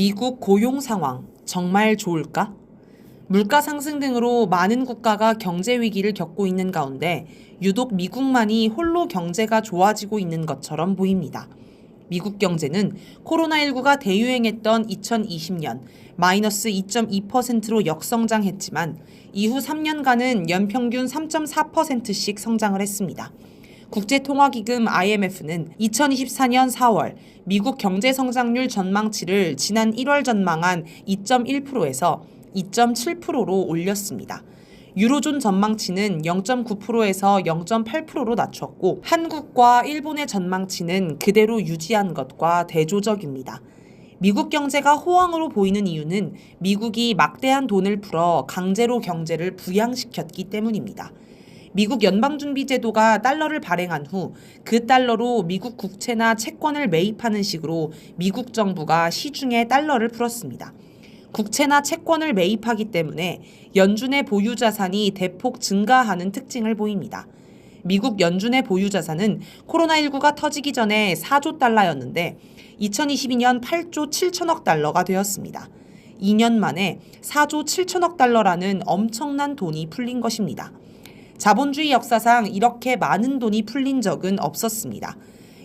미국 고용 상황 정말 좋을까? 물가 상승 등으로 많은 국가가 경제 위기를 겪고 있는 가운데 유독 미국만이 홀로 경제가 좋아지고 있는 것처럼 보입니다. 미국 경제는 코로나19가 대유행했던 2020년 마이너스 2.2%로 역성장했지만 이후 3년간은 연평균 3.4%씩 성장을 했습니다. 국제통화기금 IMF는 2024년 4월 미국 경제 성장률 전망치를 지난 1월 전망한 2.1%에서 2.7%로 올렸습니다. 유로존 전망치는 0.9%에서 0.8%로 낮췄고 한국과 일본의 전망치는 그대로 유지한 것과 대조적입니다. 미국 경제가 호황으로 보이는 이유는 미국이 막대한 돈을 풀어 강제로 경제를 부양시켰기 때문입니다. 미국 연방준비제도가 달러를 발행한 후 그 달러로 미국 국채나 채권을 매입하는 식으로 미국 정부가 시중에 달러를 풀었습니다. 국채나 채권을 매입하기 때문에 연준의 보유 자산이 대폭 증가하는 특징을 보입니다. 미국 연준의 보유 자산은 코로나19가 터지기 전에 4조 달러였는데 2022년 8조 7천억 달러가 되었습니다. 2년 만에 4조 7천억 달러라는 엄청난 돈이 풀린 것입니다. 자본주의 역사상 이렇게 많은 돈이 풀린 적은 없었습니다.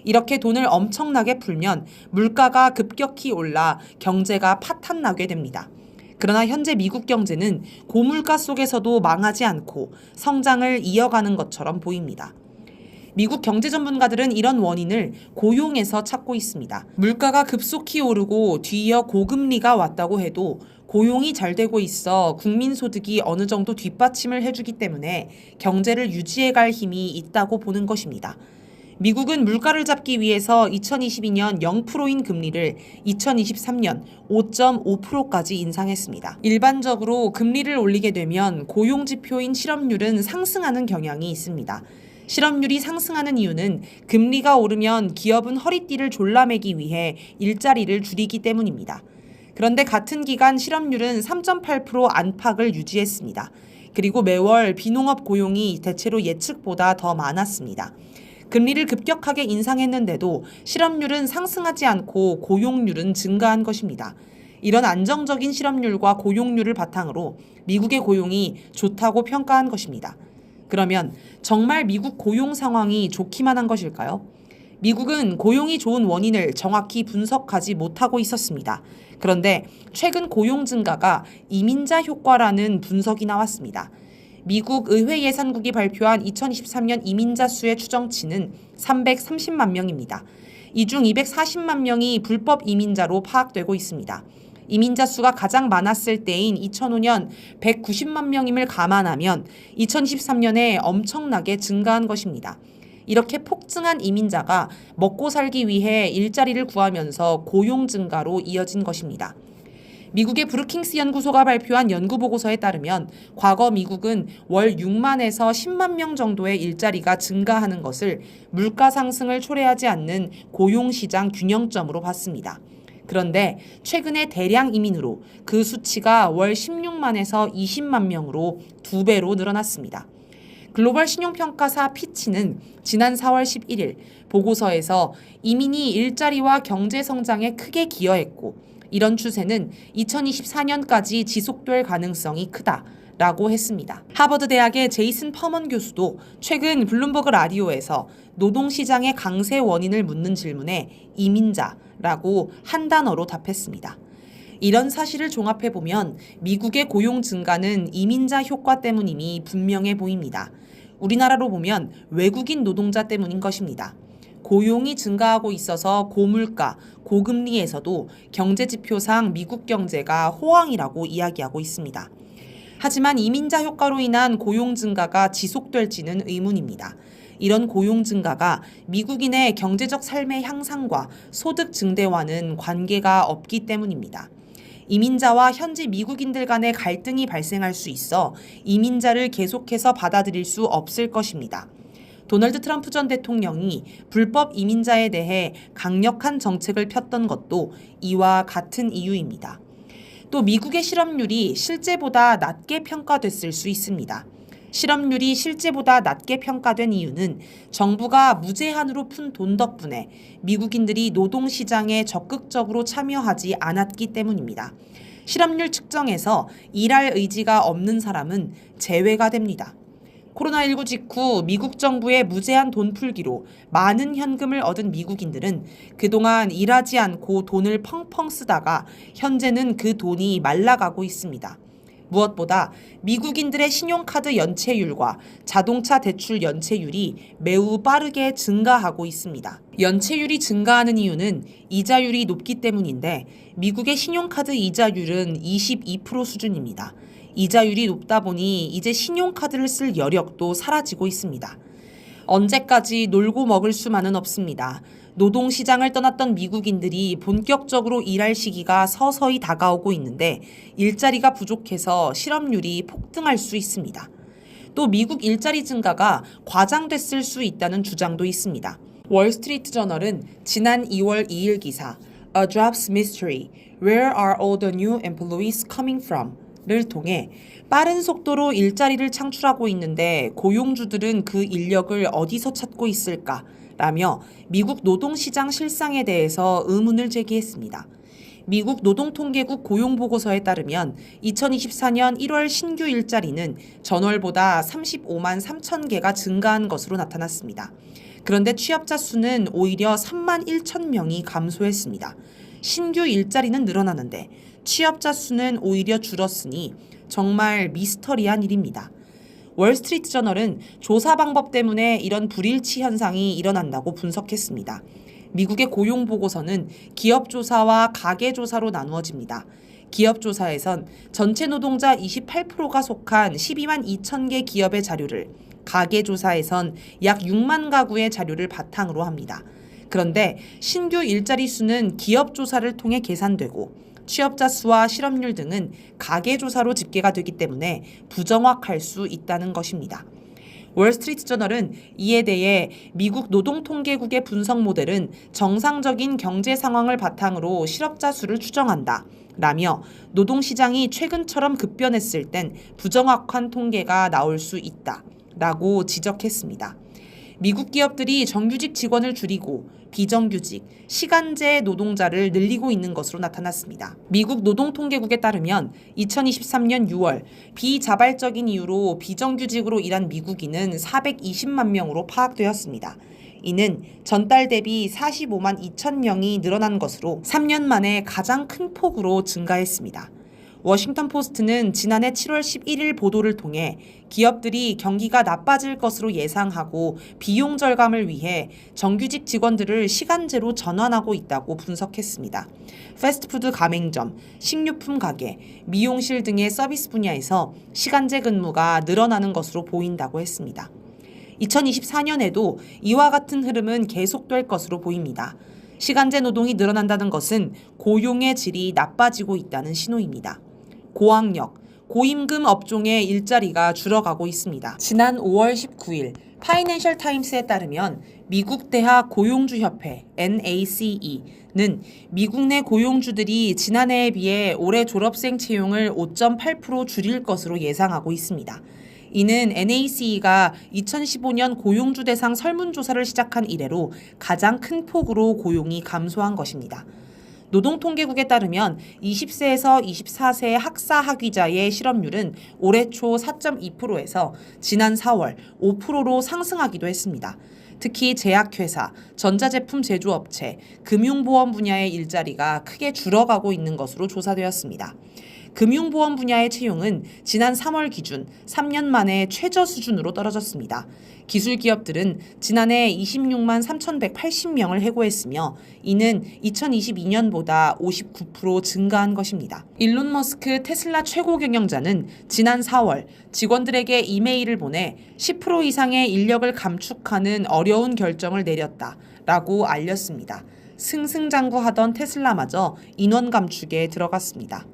이렇게 돈을 엄청나게 풀면 물가가 급격히 올라 경제가 파탄나게 됩니다. 그러나 현재 미국 경제는 고물가 속에서도 망하지 않고 성장을 이어가는 것처럼 보입니다. 미국 경제 전문가들은 이런 원인을 고용에서 찾고 있습니다. 물가가 급속히 오르고 뒤이어 고금리가 왔다고 해도 고용이 잘 되고 있어 국민 소득이 어느 정도 뒷받침을 해주기 때문에 경제를 유지해 갈 힘이 있다고 보는 것입니다. 미국은 물가를 잡기 위해서 2022년 0%인 금리를 2023년 5.5%까지 인상했습니다. 일반적으로 금리를 올리게 되면 고용 지표인 실업률은 상승하는 경향이 있습니다. 실업률이 상승하는 이유는 금리가 오르면 기업은 허리띠를 졸라매기 위해 일자리를 줄이기 때문입니다. 그런데 같은 기간 실업률은 3.8% 안팎을 유지했습니다. 그리고 매월 비농업 고용이 대체로 예측보다 더 많았습니다. 금리를 급격하게 인상했는데도 실업률은 상승하지 않고 고용률은 증가한 것입니다. 이런 안정적인 실업률과 고용률을 바탕으로 미국의 고용이 좋다고 평가한 것입니다. 그러면 정말 미국 고용 상황이 좋기만 한 것일까요? 미국은 고용이 좋은 원인을 정확히 분석하지 못하고 있었습니다. 그런데 최근 고용 증가가 이민자 효과라는 분석이 나왔습니다. 미국 의회 예산국이 발표한 2023년 이민자 수의 추정치는 330만 명입니다. 이 중 240만 명이 불법 이민자로 파악되고 있습니다. 이민자 수가 가장 많았을 때인 2005년 190만 명임을 감안하면 2023년에 엄청나게 증가한 것입니다. 이렇게 폭증한 이민자가 먹고 살기 위해 일자리를 구하면서 고용 증가로 이어진 것입니다. 미국의 브루킹스 연구소가 발표한 연구 보고서에 따르면 과거 미국은 월 6만에서 10만 명 정도의 일자리가 증가하는 것을 물가 상승을 초래하지 않는 고용 시장 균형점으로 봤습니다. 그런데 최근에 대량 이민으로 그 수치가 월 16만에서 20만 명으로 두 배로 늘어났습니다. 글로벌 신용평가사 피치는 지난 4월 11일 보고서에서 이민이 일자리와 경제 성장에 크게 기여했고 이런 추세는 2024년까지 지속될 가능성이 크다. 라고 했습니다. 하버드 대학의 제이슨 퍼먼 교수도 최근 블룸버그 라디오에서 노동시장의 강세 원인을 묻는 질문에 이민자라고 한 단어로 답했습니다. 이런 사실을 종합해 보면 미국의 고용 증가는 이민자 효과 때문임이 분명해 보입니다. 우리나라로 보면 외국인 노동자 때문인 것입니다. 고용이 증가하고 있어서 고물가, 고금리에서도 경제 지표상 미국 경제가 호황이라고 이야기하고 있습니다. 하지만 이민자 효과로 인한 고용 증가가 지속될지는 의문입니다. 이런 고용 증가가 미국인의 경제적 삶의 향상과 소득 증대와는 관계가 없기 때문입니다. 이민자와 현지 미국인들 간의 갈등이 발생할 수 있어 이민자를 계속해서 받아들일 수 없을 것입니다. 도널드 트럼프 전 대통령이 불법 이민자에 대해 강력한 정책을 폈던 것도 이와 같은 이유입니다. 또 미국의 실업률이 실제보다 낮게 평가됐을 수 있습니다. 실업률이 실제보다 낮게 평가된 이유는 정부가 무제한으로 푼 돈 덕분에 미국인들이 노동시장에 적극적으로 참여하지 않았기 때문입니다. 실업률 측정에서 일할 의지가 없는 사람은 제외가 됩니다. 코로나19 직후 미국 정부의 무제한 돈 풀기로 많은 현금을 얻은 미국인들은 그동안 일하지 않고 돈을 펑펑 쓰다가 현재는 그 돈이 말라가고 있습니다. 무엇보다 미국인들의 신용카드 연체율과 자동차 대출 연체율이 매우 빠르게 증가하고 있습니다. 연체율이 증가하는 이유는 이자율이 높기 때문인데 미국의 신용카드 이자율은 22% 수준입니다. 이자율이 높다 보니 이제 신용카드를 쓸 여력도 사라지고 있습니다. 언제까지 놀고 먹을 수만은 없습니다. 노동시장을 떠났던 미국인들이 본격적으로 일할 시기가 서서히 다가오고 있는데 일자리가 부족해서 실업률이 폭등할 수 있습니다. 또 미국 일자리 증가가 과장됐을 수 있다는 주장도 있습니다. 월스트리트 저널은 지난 2월 2일 기사 A Jobs Mystery Where are all the new employees coming from? 를 통해 빠른 속도로 일자리를 창출하고 있는데 고용주들은 그 인력을 어디서 찾고 있을까? 라며 미국 노동시장 실상에 대해서 의문을 제기했습니다. 미국 노동통계국 고용보고서에 따르면 2024년 1월 신규 일자리는 전월보다 35만 3천 개가 증가한 것으로 나타났습니다. 그런데 취업자 수는 오히려 3만 1천 명이 감소했습니다. 신규 일자리는 늘어나는데 취업자 수는 오히려 줄었으니 정말 미스터리한 일입니다. 월스트리트 저널은 조사 방법 때문에 이런 불일치 현상이 일어난다고 분석했습니다. 미국의 고용 보고서는 기업 조사와 가계 조사로 나누어집니다. 기업 조사에선 전체 노동자 28%가 속한 12만 2천 개 기업의 자료를 가계 조사에선 약 6만 가구의 자료를 바탕으로 합니다. 그런데 신규 일자리 수는 기업 조사를 통해 계산되고 취업자 수와 실업률 등은 가계 조사로 집계가 되기 때문에 부정확할 수 있다는 것입니다. 월스트리트 저널은 이에 대해 미국 노동통계국의 분석 모델은 정상적인 경제 상황을 바탕으로 실업자 수를 추정한다. 라며 노동시장이 최근처럼 급변했을 땐 부정확한 통계가 나올 수 있다. 라고 지적했습니다. 미국 기업들이 정규직 직원을 줄이고 비정규직, 시간제 노동자를 늘리고 있는 것으로 나타났습니다. 미국 노동통계국에 따르면 2023년 6월 비자발적인 이유로 비정규직으로 일한 미국인은 420만 명으로 파악되었습니다. 이는 전달 대비 45만 2천 명이 늘어난 것으로 3년 만에 가장 큰 폭으로 증가했습니다. 워싱턴 포스트는 지난해 7월 11일 보도를 통해 기업들이 경기가 나빠질 것으로 예상하고 비용 절감을 위해 정규직 직원들을 시간제로 전환하고 있다고 분석했습니다. 패스트푸드 가맹점, 식료품 가게, 미용실 등의 서비스 분야에서 시간제 근무가 늘어나는 것으로 보인다고 했습니다. 2024년에도 이와 같은 흐름은 계속될 것으로 보입니다. 시간제 노동이 늘어난다는 것은 고용의 질이 나빠지고 있다는 신호입니다. 고학력, 고임금 업종의 일자리가 줄어가고 있습니다. 지난 5월 19일 파이낸셜 타임스에 따르면 미국 대학 고용주 협회 NACE는 미국 내 고용주들이 지난해에 비해 올해 졸업생 채용을 5.8% 줄일 것으로 예상하고 있습니다. 이는 NACE가 2015년 고용주 대상 설문조사를 시작한 이래로 가장 큰 폭으로 고용이 감소한 것입니다. 노동통계국에 따르면 20세에서 24세 학사 학위자의 실업률은 올해 초 4.2%에서 지난 4월 5%로 상승하기도 했습니다. 특히 제약회사, 전자제품 제조업체, 금융보험 분야의 일자리가 크게 줄어가고 있는 것으로 조사되었습니다. 금융보험 분야의 채용은 지난 3월 기준 3년 만에 최저 수준으로 떨어졌습니다. 기술 기업들은 지난해 26만 3,180명을 해고했으며 이는 2022년보다 59% 증가한 것입니다. 일론 머스크 테슬라 최고 경영자는 지난 4월 직원들에게 이메일을 보내 10% 이상의 인력을 감축하는 어려운 결정을 내렸다. 라고 알렸습니다. 승승장구하던 테슬라마저 인원 감축에 들어갔습니다.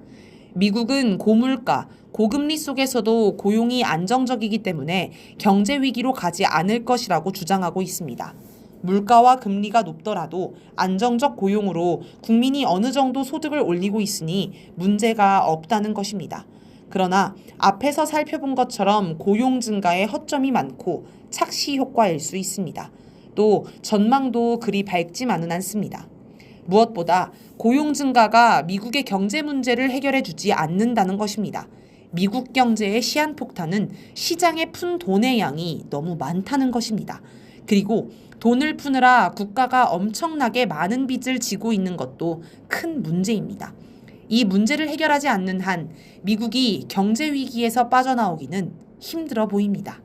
미국은 고물가, 고금리 속에서도 고용이 안정적이기 때문에 경제 위기로 가지 않을 것이라고 주장하고 있습니다. 물가와 금리가 높더라도 안정적 고용으로 국민이 어느 정도 소득을 올리고 있으니 문제가 없다는 것입니다. 그러나 앞에서 살펴본 것처럼 고용 증가에 허점이 많고 착시 효과일 수 있습니다. 또 전망도 그리 밝지만은 않습니다. 무엇보다 고용 증가가 미국의 경제 문제를 해결해 주지 않는다는 것입니다. 미국 경제의 시한폭탄은 시장에 푼 돈의 양이 너무 많다는 것입니다. 그리고 돈을 푸느라 국가가 엄청나게 많은 빚을 지고 있는 것도 큰 문제입니다. 이 문제를 해결하지 않는 한 미국이 경제 위기에서 빠져나오기는 힘들어 보입니다.